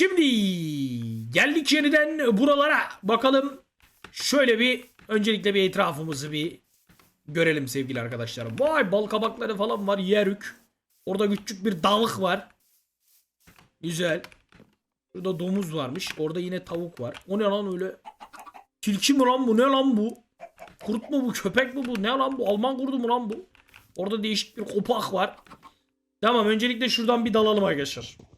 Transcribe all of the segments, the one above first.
Şimdi geldik yeniden buralara. Bakalım şöyle bir öncelikle bir etrafımızı bir görelim sevgili arkadaşlarım. Vay bal kabakları falan var yerük. Orada küçük bir dalık var. Güzel. Burada domuz varmış. Orada yine tavuk var. O ne lan öyle? Tilki mi lan bu? Ne lan bu? Kurt mu bu? Köpek mi bu? Ne lan bu? Alman kurdu mu lan bu? Orada değişik bir kopak var. Tamam öncelikle şuradan bir dalalım arkadaşlar.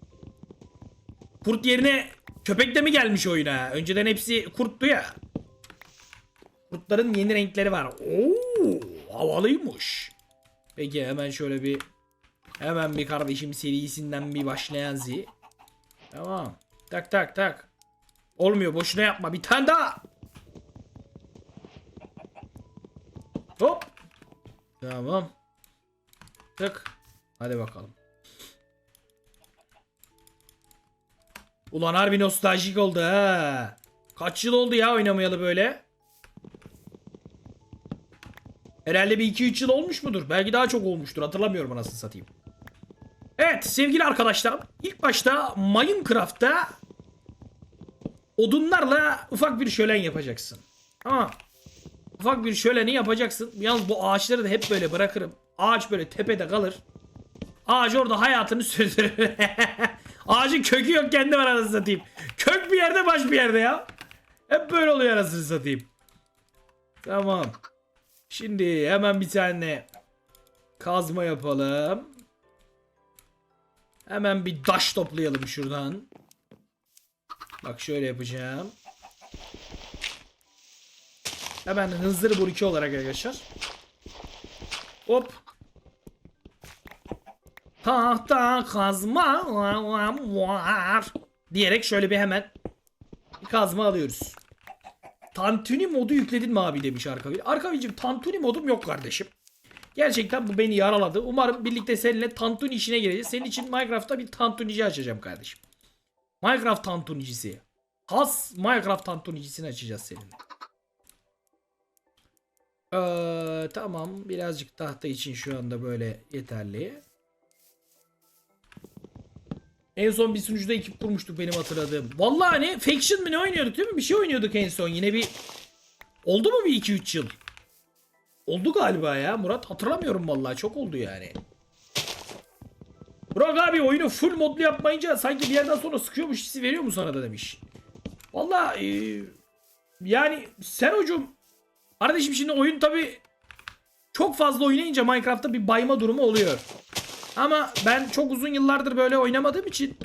Kurt yerine köpek de mi gelmiş oyuna? Önceden hepsi kurttu ya. Kurtların yeni renkleri var. Oo, havalıymış. Peki hemen şöyle bir hemen bir kardeşim serisinden bir başlayan zi. Tamam. Tak tak tak. Olmuyor boşuna yapma. Bir tane daha. Hop. Tamam. Tık. Hadi bakalım. Ulan harbi nostaljik oldu ha. Kaç yıl oldu ya oynamayalı böyle? Herhalde bir 2-3 yıl olmuş mudur? Belki daha çok olmuştur. Hatırlamıyorum anasını satayım. Evet sevgili arkadaşlarım. ilk başta Minecraft'ta odunlarla ufak bir şölen yapacaksın. Ama ufak bir şöleni yapacaksın. Yalnız bu ağaçları da hep böyle bırakırım. Ağaç böyle tepede kalır. Ağaç orada hayatını sürdürür. Ağacın kökü yok kendi var anasını satayım. Kök bir yerde baş bir yerde ya. Hep böyle oluyor anasını satayım. Tamam. Şimdi hemen bir tane kazma yapalım. Hemen bir taş toplayalım şuradan. Bak şöyle yapacağım. Hemen hızlı bu iki olarak arkadaşlar. Hop. Tahta kazma var. Diyerek şöyle bir hemen kazma alıyoruz. Tantuni modu yükledin mi abi demiş Arkavi. Arkavi'cim Tantuni modum yok kardeşim. Gerçekten bu beni yaraladı. Umarım birlikte seninle Tantuni işine gireceğiz. Senin için Minecraft'ta bir Tantunici açacağım kardeşim. Minecraft Tantunicisi. Has Minecraft Tantunicisini açacağız seninle. Ee, tamam. Birazcık tahta için şu anda böyle yeterli. En son bir sunucuda ekip kurmuştuk benim hatırladığım. Vallahi hani Faction mi ne oynuyorduk değil mi? Bir şey oynuyorduk en son. Yine bir... Oldu mu bir 2-3 yıl? Oldu galiba ya Murat. Hatırlamıyorum vallahi. Çok oldu yani. Burak abi oyunu full modlu yapmayınca sanki bir yerden sonra sıkıyormuş hissi veriyor mu sana da demiş. Vallahi e, yani sen hocam kardeşim şimdi oyun tabi çok fazla oynayınca Minecraft'ta bir bayma durumu oluyor. Ama ben çok uzun yıllardır böyle oynamadığım için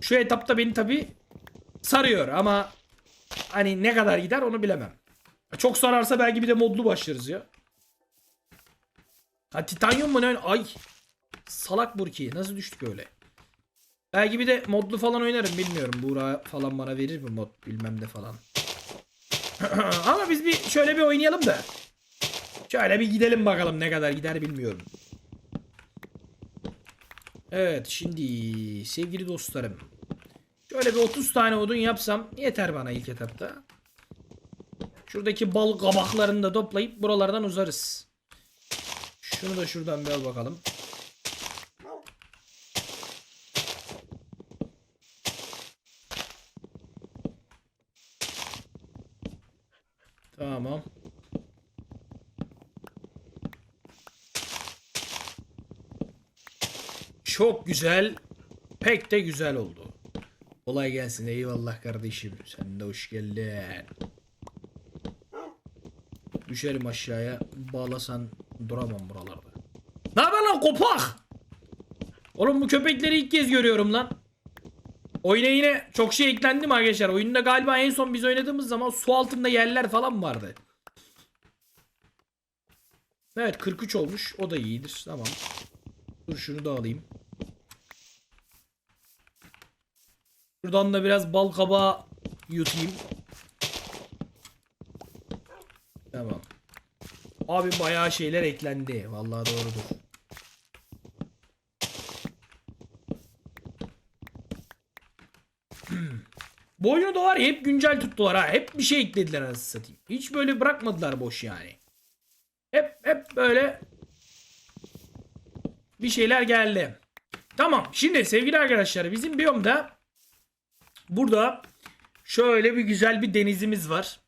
şu etapta beni tabi sarıyor ama hani ne kadar gider onu bilemem. Çok sararsa belki bir de modlu başlarız ya. Ha titanyum mu ne? Ay. Salak Burki. Nasıl düştük öyle? Belki bir de modlu falan oynarım bilmiyorum. Buğra falan bana verir mi mod bilmem de falan. Ama biz bir şöyle bir oynayalım da. Şöyle bir gidelim bakalım ne kadar gider bilmiyorum. Evet şimdi sevgili dostlarım. Şöyle bir 30 tane odun yapsam yeter bana ilk etapta. Şuradaki bal kabaklarını da toplayıp buralardan uzarız. Şunu da şuradan bir al bakalım. Tamam. Çok güzel. Pek de güzel oldu. Kolay gelsin. Eyvallah kardeşim. Sen de hoş geldin. Düşerim aşağıya. Bağlasan duramam buralarda. Ne haber lan kopak? Oğlum bu köpekleri ilk kez görüyorum lan. Oyuna yine çok şey eklendi mi arkadaşlar? Oyunda galiba en son biz oynadığımız zaman su altında yerler falan vardı. Evet 43 olmuş. O da iyidir. Tamam. Dur şunu da alayım. Buradan da biraz bal kabağı yutayım. Tamam. Abi bayağı şeyler eklendi. Vallahi doğrudur. Bu oyunu da var ya hep güncel tuttular ha. Hep bir şey eklediler anasını satayım. Hiç böyle bırakmadılar boş yani. Hep hep böyle bir şeyler geldi. Tamam şimdi sevgili arkadaşlar bizim biyomda burada şöyle bir güzel bir denizimiz var.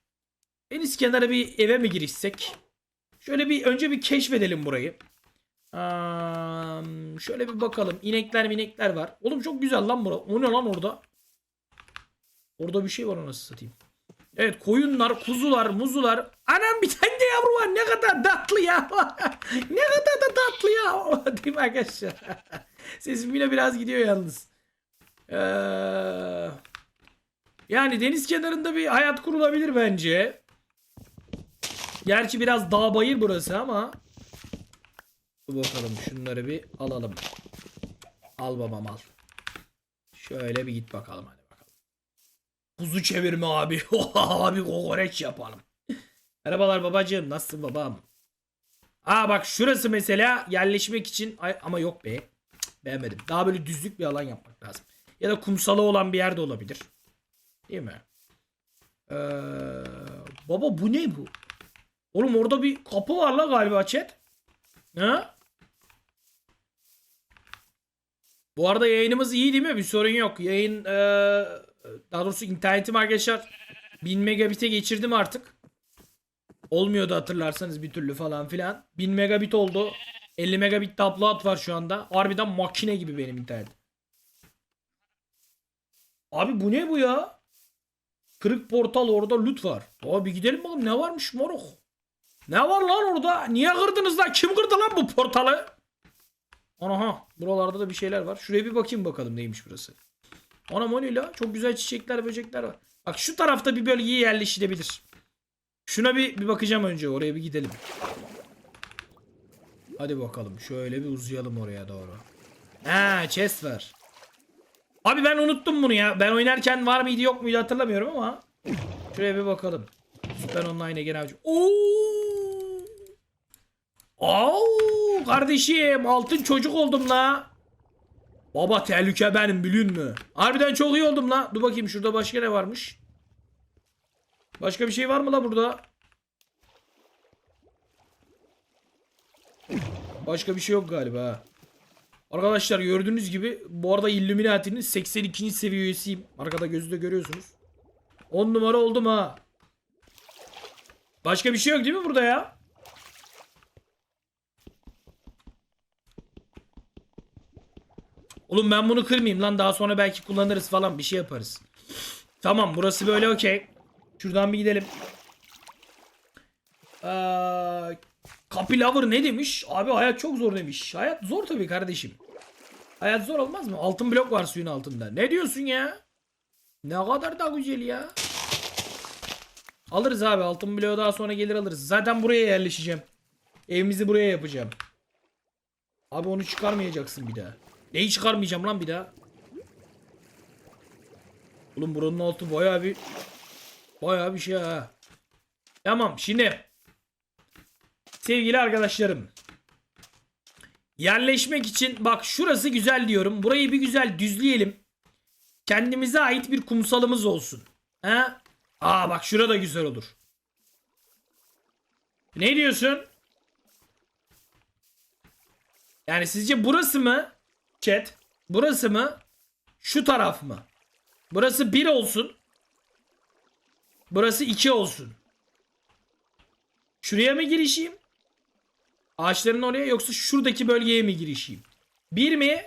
Deniz kenarı bir eve mi girişsek? Şöyle bir önce bir keşfedelim burayı. Aa, şöyle bir bakalım. İnekler minekler var. Oğlum çok güzel lan bura. O ne lan orada? Orada bir şey var nasıl satayım. Evet koyunlar, kuzular, muzular. Anam bir tane de yavru var. Ne kadar tatlı ya. ne kadar da tatlı ya. Değil mi arkadaşlar? Sesim yine biraz gidiyor yalnız. Ee, yani deniz kenarında bir hayat kurulabilir bence. Gerçi biraz dağ bayır burası ama. Dur bakalım şunları bir alalım. Al babam al. Şöyle bir git bakalım hadi bakalım. Kuzu çevirme abi. abi kokoreç yapalım. Merhabalar babacığım. Nasılsın babam? Aa bak şurası mesela yerleşmek için Ay, ama yok be. Beğenmedim. Daha böyle düzlük bir alan yapmak lazım. Ya da kumsalı olan bir yerde olabilir. Değil mi? Ee, baba bu ne bu? Oğlum orada bir kapı var la galiba chat. Ha? Bu arada yayınımız iyi değil mi? Bir sorun yok. Yayın ee, daha doğrusu internetim arkadaşlar 1000 megabit'e geçirdim artık. Olmuyordu hatırlarsanız bir türlü falan filan. 1000 megabit oldu. 50 megabit upload var şu anda. Harbiden makine gibi benim internet. Abi bu ne bu ya? Kırık portal orada loot var. Abi gidelim bakalım ne varmış moruk. Ne var lan orada? Niye kırdınız lan? Kim kırdı lan bu portalı? Aha buralarda da bir şeyler var. Şuraya bir bakayım bakalım neymiş burası. Anam la? Çok güzel çiçekler böcekler var. Bak şu tarafta bir bölgeye yerleşilebilir. Şuna bir, bir bakacağım önce. Oraya bir gidelim. Hadi bakalım. Şöyle bir uzayalım oraya doğru. Ha chest var. Abi ben unuttum bunu ya. Ben oynarken var mıydı yok muydu hatırlamıyorum ama. Şuraya bir bakalım. Süper Online Egen Avcı. Oo kardeşim altın çocuk oldum la. Baba tehlike benim bilin mi? Harbiden çok iyi oldum la. Dur bakayım şurada başka ne varmış? Başka bir şey var mı la burada? Başka bir şey yok galiba. Arkadaşlar gördüğünüz gibi bu arada Illuminati'nin 82. seviye üyesiyim. Arkada gözü de görüyorsunuz. 10 numara oldum ha. Başka bir şey yok değil mi burada ya? Oğlum ben bunu kırmayayım lan daha sonra belki kullanırız falan bir şey yaparız. Tamam burası böyle okey. Şuradan bir gidelim. Ee, Lover ne demiş? Abi hayat çok zor demiş. Hayat zor tabii kardeşim. Hayat zor olmaz mı? Altın blok var suyun altında. Ne diyorsun ya? Ne kadar da güzel ya. Alırız abi altın bloğu daha sonra gelir alırız. Zaten buraya yerleşeceğim. Evimizi buraya yapacağım. Abi onu çıkarmayacaksın bir daha. Neyi çıkarmayacağım lan bir daha? Oğlum buranın altı bayağı bir bayağı bir şey ha. Tamam şimdi sevgili arkadaşlarım yerleşmek için bak şurası güzel diyorum. Burayı bir güzel düzleyelim. Kendimize ait bir kumsalımız olsun. Ha? Aa bak şurada güzel olur. Ne diyorsun? Yani sizce burası mı? Chat. Burası mı? Şu taraf mı? Burası 1 olsun. Burası 2 olsun. Şuraya mı girişeyim? Ağaçların oraya yoksa şuradaki bölgeye mi girişeyim? 1 mi?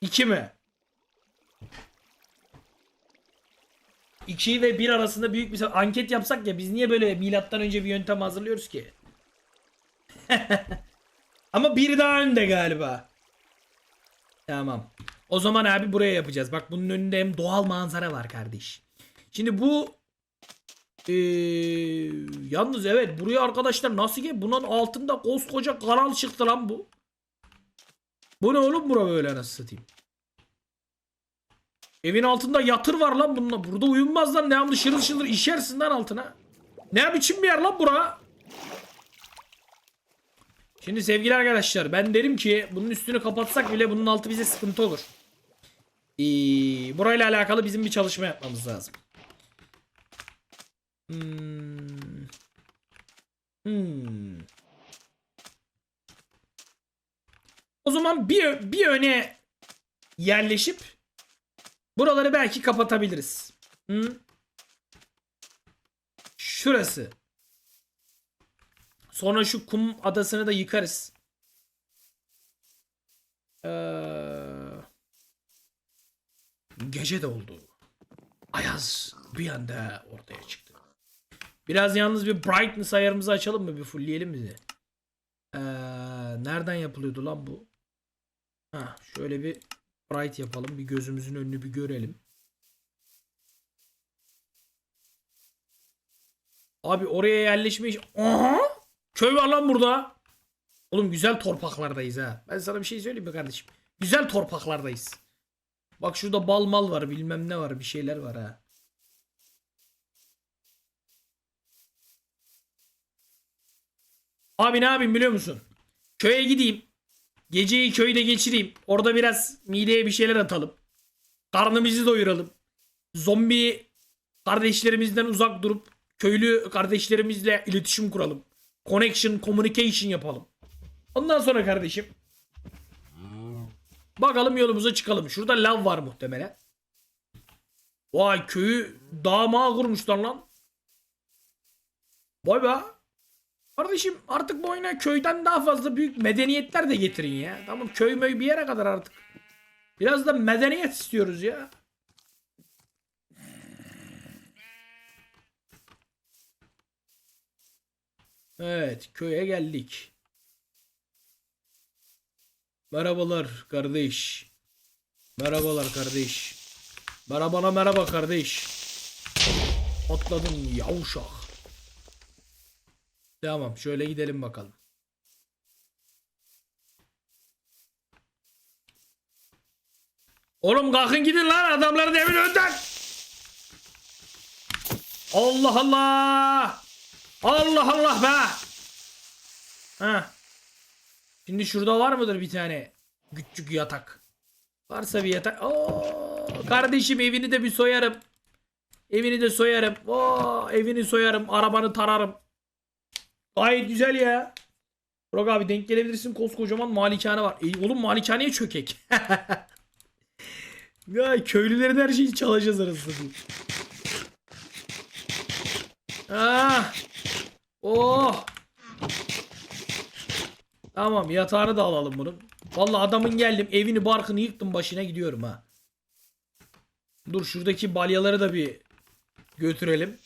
2 mi? 2 ve 1 arasında büyük bir anket yapsak ya biz niye böyle milattan önce bir yöntem hazırlıyoruz ki? Ama biri daha önde galiba. Tamam. O zaman abi buraya yapacağız. Bak bunun önünde hem doğal manzara var kardeş. Şimdi bu ee, yalnız evet buraya arkadaşlar nasıl ki bunun altında koskoca kanal çıktı lan bu. Bu ne oğlum bura böyle nasıl satayım. Evin altında yatır var lan bununla. Burada uyunmaz lan. Devamlı şırıl şırıl işersin lan altına. Ne biçim bir yer lan bura? Şimdi sevgili arkadaşlar ben derim ki bunun üstünü kapatsak bile bunun altı bize sıkıntı olur. Ee, burayla alakalı bizim bir çalışma yapmamız lazım. Hmm. Hmm. O zaman bir, bir öne yerleşip Buraları belki kapatabiliriz. Hı? Şurası. Sonra şu kum adasını da yıkarız. Ee, gece de oldu. Ayaz bir anda ortaya çıktı. Biraz yalnız bir brightness ayarımızı açalım mı? Bir fullleyelim bizi. Ee, nereden yapılıyordu lan bu? Ha, şöyle bir bright yapalım. Bir gözümüzün önünü bir görelim. Abi oraya yerleşme iş... Aha! Köy var lan burada. Oğlum güzel torpaklardayız ha. Ben sana bir şey söyleyeyim mi kardeşim? Güzel torpaklardayız. Bak şurada bal mal var bilmem ne var bir şeyler var ha. Abi ne yapayım biliyor musun? Köye gideyim. Geceyi köyde geçireyim. Orada biraz mideye bir şeyler atalım. Karnımızı doyuralım. Zombi kardeşlerimizden uzak durup köylü kardeşlerimizle iletişim kuralım. Connection, communication yapalım. Ondan sonra kardeşim bakalım yolumuza çıkalım. Şurada lav var muhtemelen. Vay köyü dağ kurmuşlar lan. Vay be. Kardeşim artık bu oyuna köyden daha fazla büyük medeniyetler de getirin ya. Tamam köy möy bir yere kadar artık. Biraz da medeniyet istiyoruz ya. Evet köye geldik. Merhabalar kardeş. Merhabalar kardeş. Merhabana merhaba kardeş. Atladın yavşak. Tamam şöyle gidelim bakalım. Oğlum kalkın gidin lan adamların evin önden. Allah Allah. Allah Allah be. Ha. Şimdi şurada var mıdır bir tane küçük yatak? Varsa bir yatak. Oo, kardeşim evini de bir soyarım. Evini de soyarım. Oo, evini soyarım. Arabanı tararım. Gayet güzel ya. Burak abi denk gelebilirsin koskocaman malikane var. E, oğlum malikaneye çökek. ya köylülerin her şeyi çalacağız arasında. Ah. Oh. Tamam yatağını da alalım bunun. Vallahi adamın geldim evini barkını yıktım başına gidiyorum ha. Dur şuradaki balyaları da bir götürelim.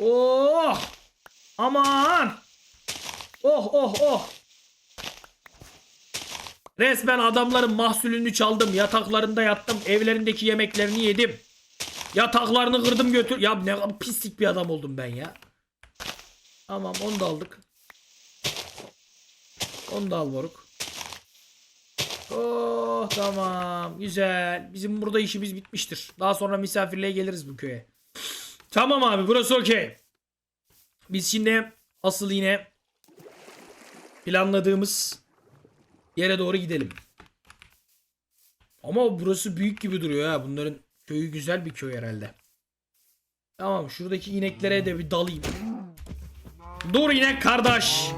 Oh! Aman! Oh oh oh! Resmen adamların mahsulünü çaldım. Yataklarında yattım. Evlerindeki yemeklerini yedim. Yataklarını kırdım götür. Ya ne pislik bir adam oldum ben ya. Tamam onu da aldık. Onu da al moruk. Oh tamam güzel. Bizim burada işimiz bitmiştir. Daha sonra misafirliğe geliriz bu köye. Tamam abi burası okey. Biz şimdi asıl yine planladığımız yere doğru gidelim. Ama burası büyük gibi duruyor ha. Bunların köyü güzel bir köy herhalde. Tamam şuradaki ineklere de bir dalayım. Dur inek kardeş.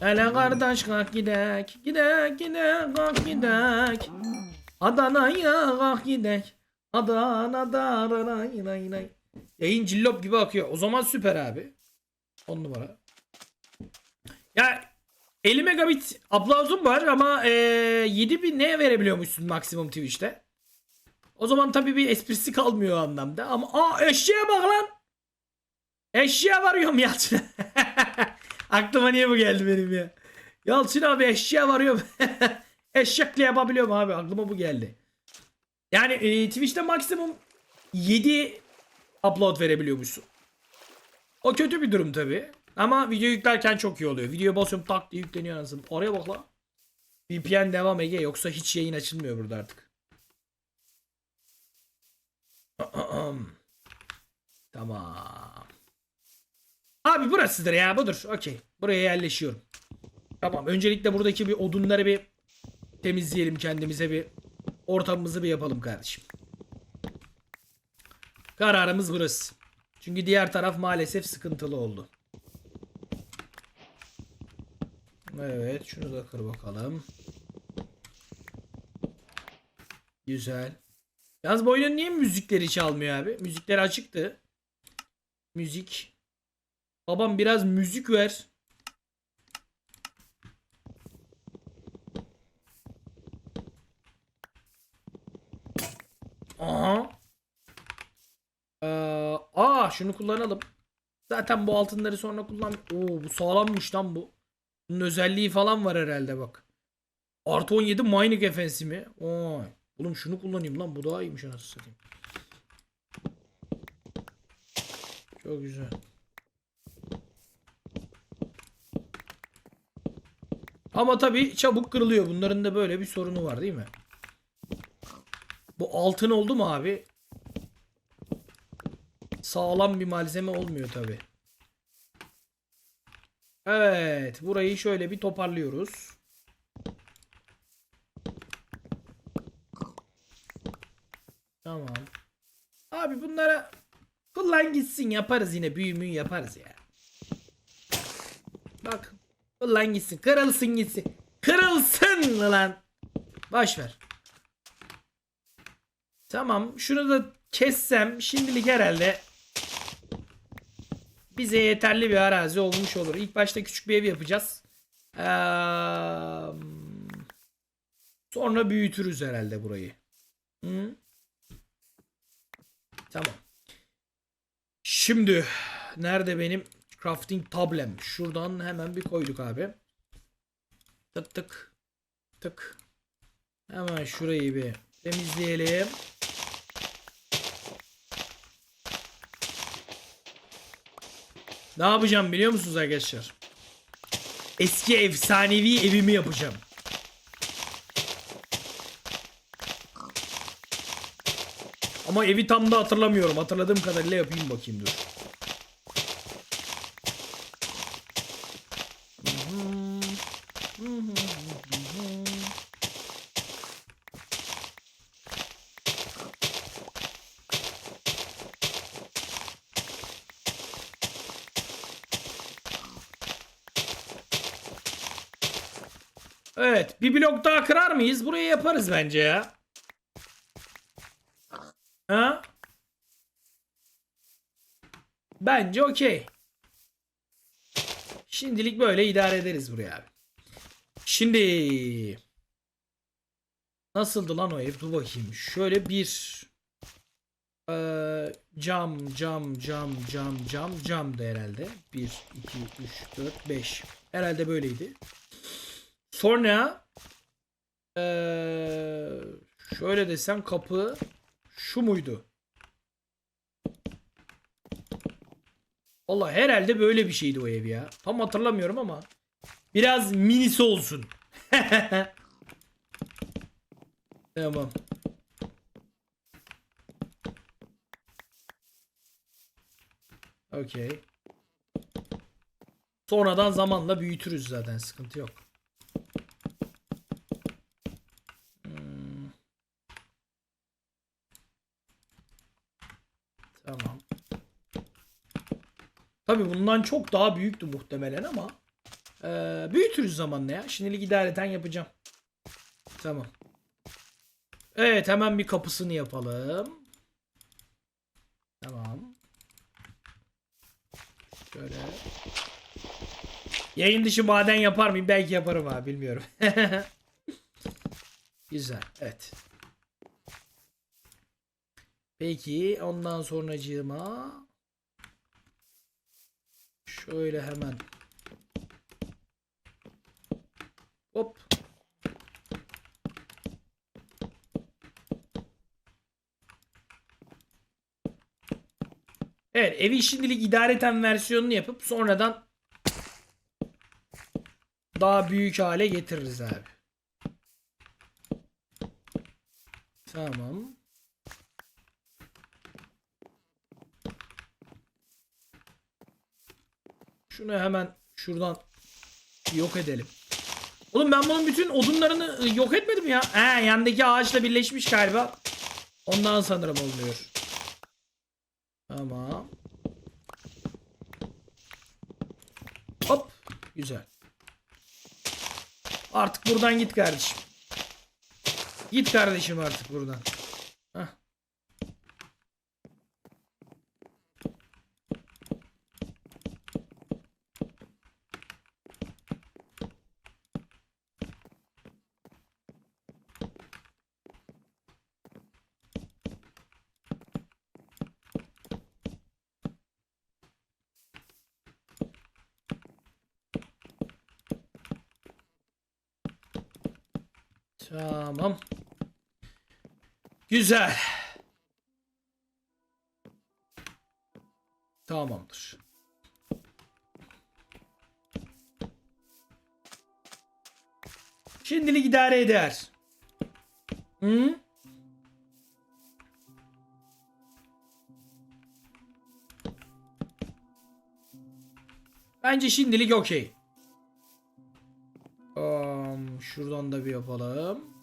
Hele kardeş kalk gidek. Gidek gidek kalk gidek. Adana'ya kalk gidek. Adana'da ray ray ray. Yayın cillop gibi akıyor. O zaman süper abi. 10 numara. Ya 50 megabit upload'um var ama e, 7000 ne verebiliyormuşsun maksimum Twitch'te. O zaman tabii bir esprisi kalmıyor o anlamda. Ama aa eşeğe bak lan. Eşeğe varıyorum Yalçın. Aklıma niye bu geldi benim ya. Yalçın abi eşeğe varıyorum. Eşekle yapabiliyorum abi. Aklıma bu geldi. Yani e, Twitch'te maksimum 7 upload verebiliyormuşsun. O kötü bir durum tabi. Ama video yüklerken çok iyi oluyor. Videoya basıyorum tak diye yükleniyor anasını. Oraya bak la. VPN devam Ege yoksa hiç yayın açılmıyor burada artık. tamam. Abi burasıdır ya budur. Okey. Buraya yerleşiyorum. Tamam. Öncelikle buradaki bir odunları bir temizleyelim kendimize bir ortamımızı bir yapalım kardeşim. Kararımız burası. Çünkü diğer taraf maalesef sıkıntılı oldu. Evet şunu da kır bakalım. Güzel. Yalnız bu niye müzikleri çalmıyor abi? Müzikleri açıktı. Müzik. Babam biraz müzik ver. Aha. Ee, aa şunu kullanalım. Zaten bu altınları sonra kullan. Oo bu sağlammış lan bu. Bunun özelliği falan var herhalde bak. Artı 17 mining efensi mi? Oy. Oğlum şunu kullanayım lan bu daha iyiymiş anasını satayım. Çok güzel. Ama tabii çabuk kırılıyor. Bunların da böyle bir sorunu var değil mi? Bu altın oldu mu abi? Sağlam bir malzeme olmuyor tabii. Evet, burayı şöyle bir toparlıyoruz. Tamam. Abi bunlara kullan gitsin yaparız yine büyümü yaparız ya. Bak kullan gitsin kırılsın gitsin. Kırılsın lan. Boş ver. Tamam şunu da kessem şimdilik herhalde bize yeterli bir arazi olmuş olur. İlk başta küçük bir ev yapacağız. Eee, sonra büyütürüz herhalde burayı. Hı? Tamam. Şimdi nerede benim crafting tablem? Şuradan hemen bir koyduk abi. Tık tık tık. Hemen şurayı bir temizleyelim. Ne yapacağım biliyor musunuz arkadaşlar? Eski efsanevi evimi yapacağım. Ama evi tam da hatırlamıyorum. Hatırladığım kadarıyla yapayım bakayım dur. Evet, bir blok daha kırar mıyız? Burayı yaparız bence ya. Ha? Bence okey. Şimdilik böyle idare ederiz buraya abi. Şimdi nasıldı lan o ev? Dur bakayım. Şöyle bir eee, cam cam cam cam cam camdı herhalde. 1 2 3 4 5. Herhalde böyleydi. Sonra eee, şöyle desem kapı şu muydu? Valla herhalde böyle bir şeydi o ev ya. Tam hatırlamıyorum ama biraz minisi olsun. tamam. Okey. Sonradan zamanla büyütürüz zaten sıkıntı yok. Hmm. Tamam. Tabi bundan çok daha büyüktü muhtemelen ama eee, büyütürüz zamanla ya. Şimdilik idareten yapacağım. Tamam. Evet hemen bir kapısını yapalım. Tamam. Şöyle. Yayın dışı maden yapar mıyım? Belki yaparım ha bilmiyorum. Güzel. Evet. Peki ondan sonracığıma şöyle hemen hop Evet evi şimdilik idareten versiyonunu yapıp sonradan daha büyük hale getiririz abi. Tamam. Şunu hemen şuradan yok edelim. Oğlum ben bunun bütün odunlarını ı, yok etmedim ya. He yandaki ağaçla birleşmiş galiba. Ondan sanırım olmuyor. Tamam. Hop. Güzel. Artık buradan git kardeşim. Git kardeşim artık buradan. Hah. Tamam. Güzel. Tamamdır. Şimdilik idare eder. Hı? Bence şimdilik okey. Um, şuradan da bir yapalım.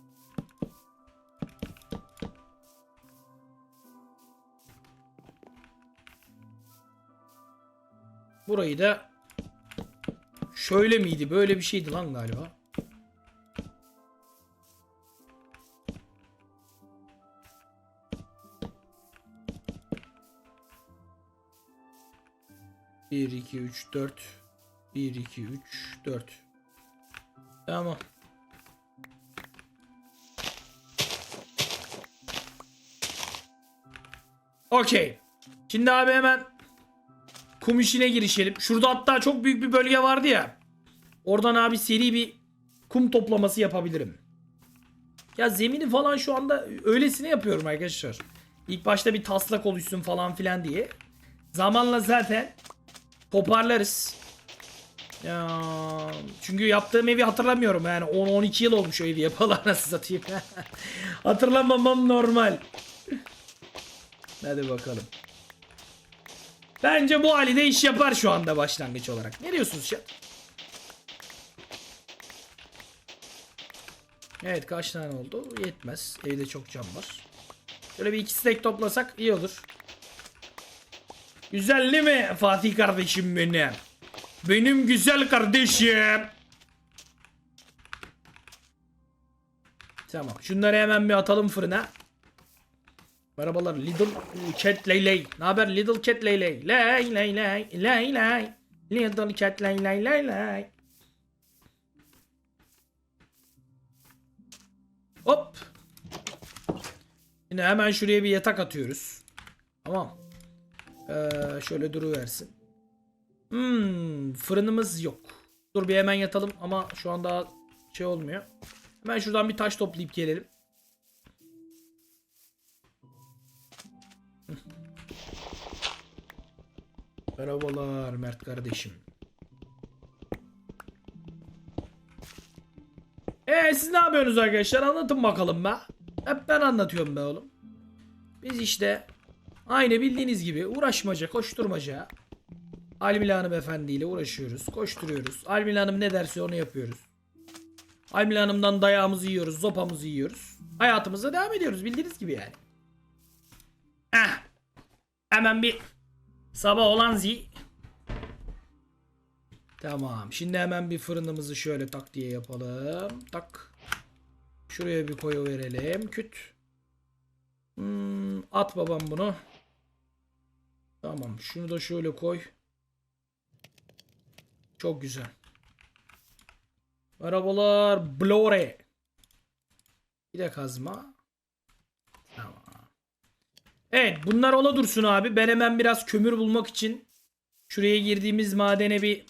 Burayı da şöyle miydi? Böyle bir şeydi lan galiba. Bir, iki, üç, dört. Bir, iki, üç, dört. Tamam. Okey. Şimdi abi hemen kum işine girişelim. Şurada hatta çok büyük bir bölge vardı ya. Oradan abi seri bir kum toplaması yapabilirim. Ya zemini falan şu anda öylesine yapıyorum arkadaşlar. İlk başta bir taslak oluşsun falan filan diye. Zamanla zaten toparlarız. Ya, çünkü yaptığım evi hatırlamıyorum yani 10-12 yıl olmuş o evi yapalı nasıl satayım. Hatırlamamam normal. Hadi bakalım. Bence bu halde iş yapar şu anda başlangıç olarak. Ne diyorsunuz chat? Evet kaç tane oldu? Yetmez. Evde çok cam var. Şöyle bir iki stack toplasak iyi olur. Güzel değil mi Fatih kardeşim benim? Benim güzel kardeşim. Tamam. Şunları hemen bir atalım fırına. Merhabalar Little Cat Lay. Ne haber Little Cat Lay? Lay lay lay lay lay. Little Cat Lay Lay Lay Lay. Hop. Yine hemen şuraya bir yatak atıyoruz. Tamam. Ee, şöyle duruversin. Hmm, fırınımız yok. Dur bir hemen yatalım ama şu an daha şey olmuyor. Hemen şuradan bir taş toplayıp gelelim. Merhabalar Mert kardeşim. Ee siz ne yapıyorsunuz arkadaşlar? Anlatın bakalım be. Hep ben anlatıyorum be oğlum. Biz işte aynı bildiğiniz gibi uğraşmaca, koşturmaca Almila Hanım efendiyle uğraşıyoruz. Koşturuyoruz. Almila Hanım ne derse onu yapıyoruz. Almila Hanım'dan dayağımızı yiyoruz. Zopamızı yiyoruz. Hayatımıza devam ediyoruz. Bildiğiniz gibi yani. Heh. Hemen bir sabah olan zi. Tamam. Şimdi hemen bir fırınımızı şöyle tak diye yapalım. Tak. Şuraya bir koyu verelim. Küt. Hmm, at babam bunu. Tamam. Şunu da şöyle koy. Çok güzel. Merhabalar. Blore. Bir de kazma. Evet bunlar ola dursun abi. Ben hemen biraz kömür bulmak için şuraya girdiğimiz madene bir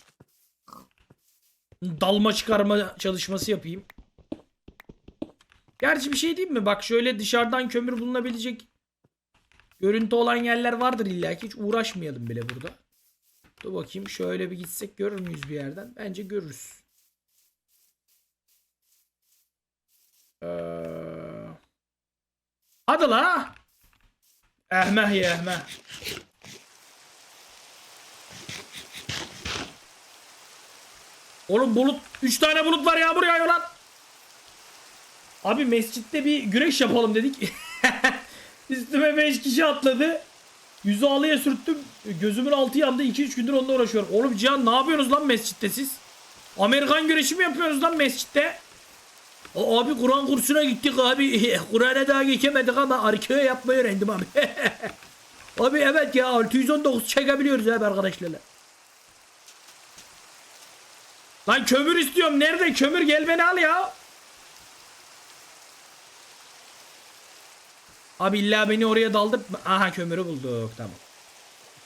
dalma çıkarma çalışması yapayım. Gerçi bir şey diyeyim mi? Bak şöyle dışarıdan kömür bulunabilecek görüntü olan yerler vardır illa ki. Hiç uğraşmayalım bile burada. Dur bakayım şöyle bir gitsek görür müyüz bir yerden? Bence görürüz. Ee... Hadi la. Ehmeh ya ehmeh. Oğlum bulut 3 tane bulut var yağmur yağıyor lan. Abi mescitte bir güreş yapalım dedik. Üstüme 5 kişi atladı. Yüzü ağlıya sürttüm. Gözümün altı yandı. 2-3 gündür onunla uğraşıyorum. Oğlum Cihan ne yapıyorsunuz lan mescitte siz? Amerikan güreşi mi yapıyorsunuz lan mescitte? Abi Kur'an kursuna gittik abi. Kur'an'a daha geçemedik ama arkaya yapmayı öğrendim abi. abi evet ya 619 çekebiliyoruz abi arkadaşlarla. Lan kömür istiyorum. Nerede kömür gel beni al ya. Abi illa beni oraya daldır. Aha kömürü bulduk. Tamam.